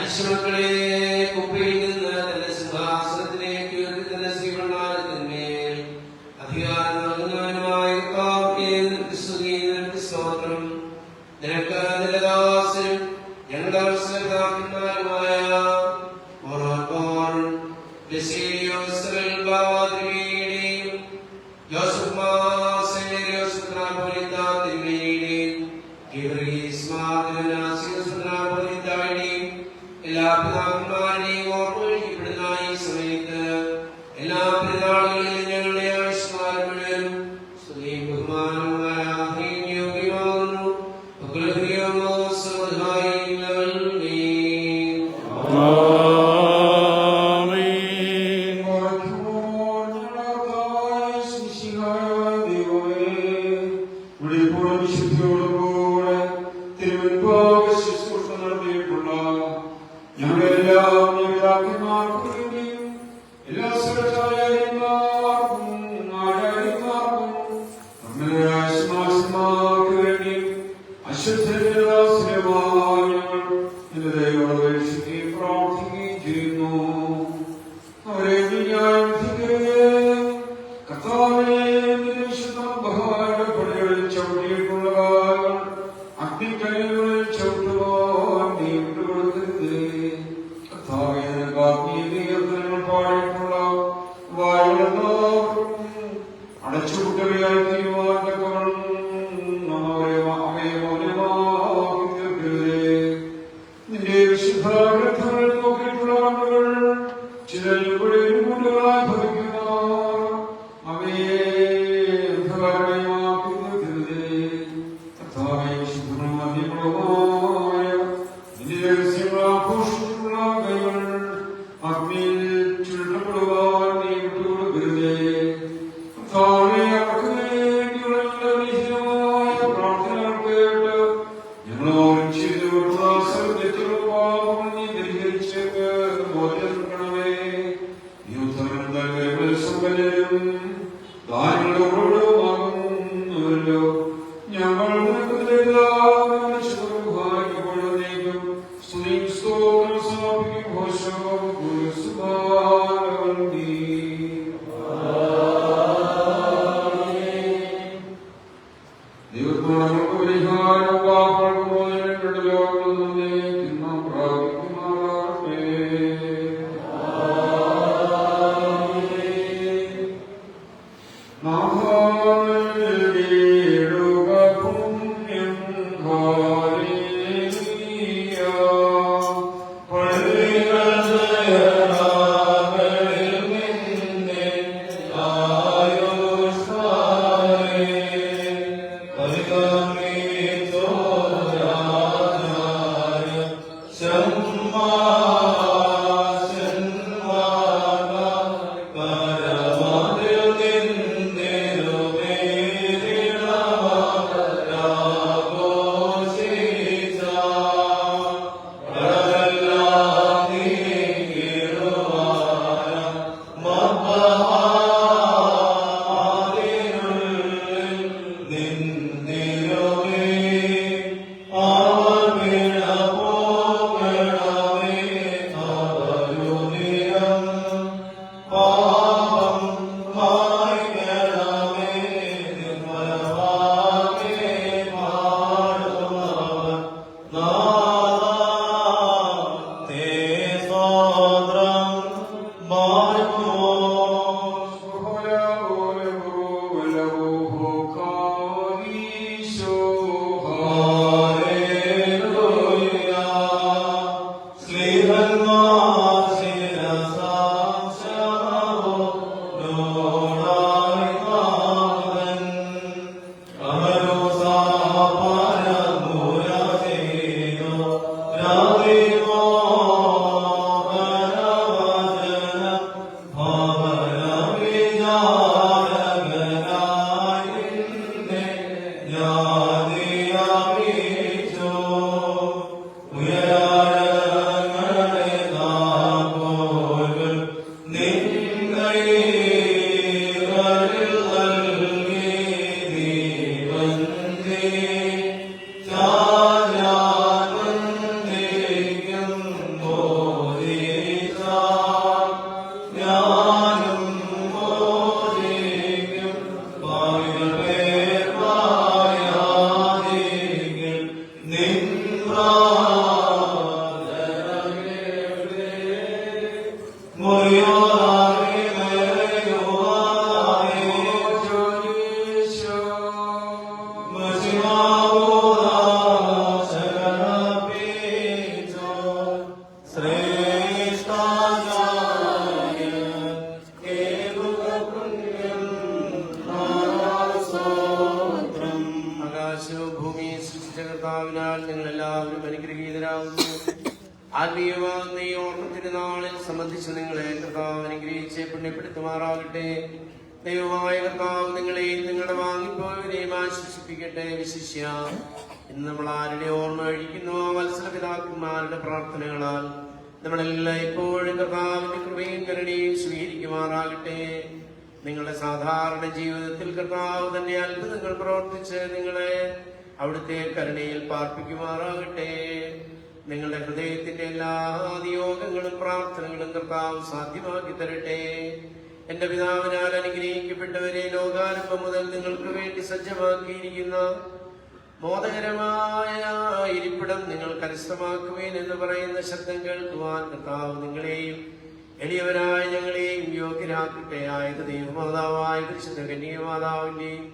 മനുഷ്യമക്കളെ കുപ്പയിൽ ഇവിടെ കൂടുതലായി പുണ്യപ്പെടുത്തുമാറാകട്ടെ. ദൈവമായ കർത്താവ് നിങ്ങളെയും നിങ്ങളുടെ വാങ്ങിപ്പോയവരെയും ആശ്വസിപ്പിക്കട്ടെ വിശിഷ്യ. ഇന്ന് നമ്മൾ ആരുടെ ഓർമ്മ കഴിക്കുന്നു? മത്സരപിതാക്കന്മാരുടെ പ്രാർത്ഥനകളാൽ. നമ്മളെല്ലാം ഇപ്പോഴും കർത്താവിന്റെ കൃപയും കരുണയും സ്വീകരിക്കുമാറാകട്ടെ. നിങ്ങളുടെ സാധാരണ ജീവിതത്തിൽ കർത്താവ് തന്നെ അത്ഭുതങ്ങൾ പ്രവർത്തിച്ച് നിങ്ങളെ അവിടുത്തെ കരുണയിൽ പാർപ്പിക്കുമാറാകട്ടെ. നിങ്ങളുടെ ഹൃദയത്തിന്റെ എല്ലാ നിയോഗങ്ങളും പ്രാർത്ഥനകളും കർത്താവ് സാധ്യമാക്കി തരട്ടെ. എന്റെ പിതാവിനാൽ അനുഗ്രഹിക്കപ്പെട്ടവരെ ലോകാരംഭം മുതൽ നിങ്ങൾക്ക് വേണ്ടി സജ്ജമാക്കിയിരിക്കുന്ന മോദകരമായ ഇരിപ്പിടം നിങ്ങൾ കരസ്ഥമാക്കുവേൻ എന്ന് പറയുന്ന ശബ്ദം കേൾക്കുവാൻ കർത്താവ് നിങ്ങളെയും എളിയവരായ ഞങ്ങളെയും യോഗ്യരാക്കട്ടെ ആയത് ദൈവമാതാവായ കൃഷ്ണ കന്യമാതാവിന്റെയും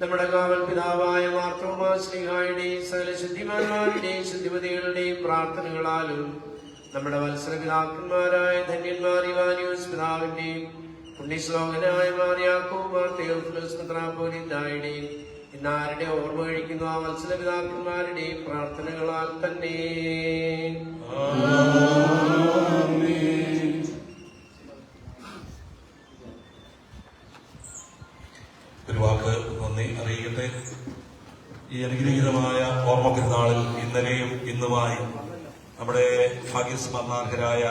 നമ്മുടെ കാവൽ പിതാവായ മാർത്തോമാശ്രീഹായുടെയും സകല ശുദ്ധിമാന്മാരുടെയും ശുദ്ധിമതികളുടെയും പ്രാർത്ഥനകളാലും നമ്മുടെ വത്സര പിതാക്കന്മാരായ ധന്യന്മാർ ഇവാനിയോസ് പിതാവിന്റെയും പുണ്യശ്ലോകനായ മാറിയാക്കോ മാർത്തയോഫിലോസ്മത്രാപോലിന്തായുടെയും ഇന്നാരുടെ ഓർമ്മ കഴിക്കുന്നു ആ മത്സര പിതാക്കന്മാരുടെയും പ്രാർത്ഥനകളാൽ തന്നെ? ഈ അനുഗ്രഹീതമായ ഓർമ്മ പെരുന്നാളിൽ ഇന്നലെയും ഇന്നുമായി നമ്മുടെ ഭാഗ്യസ്മരണാർഹരായ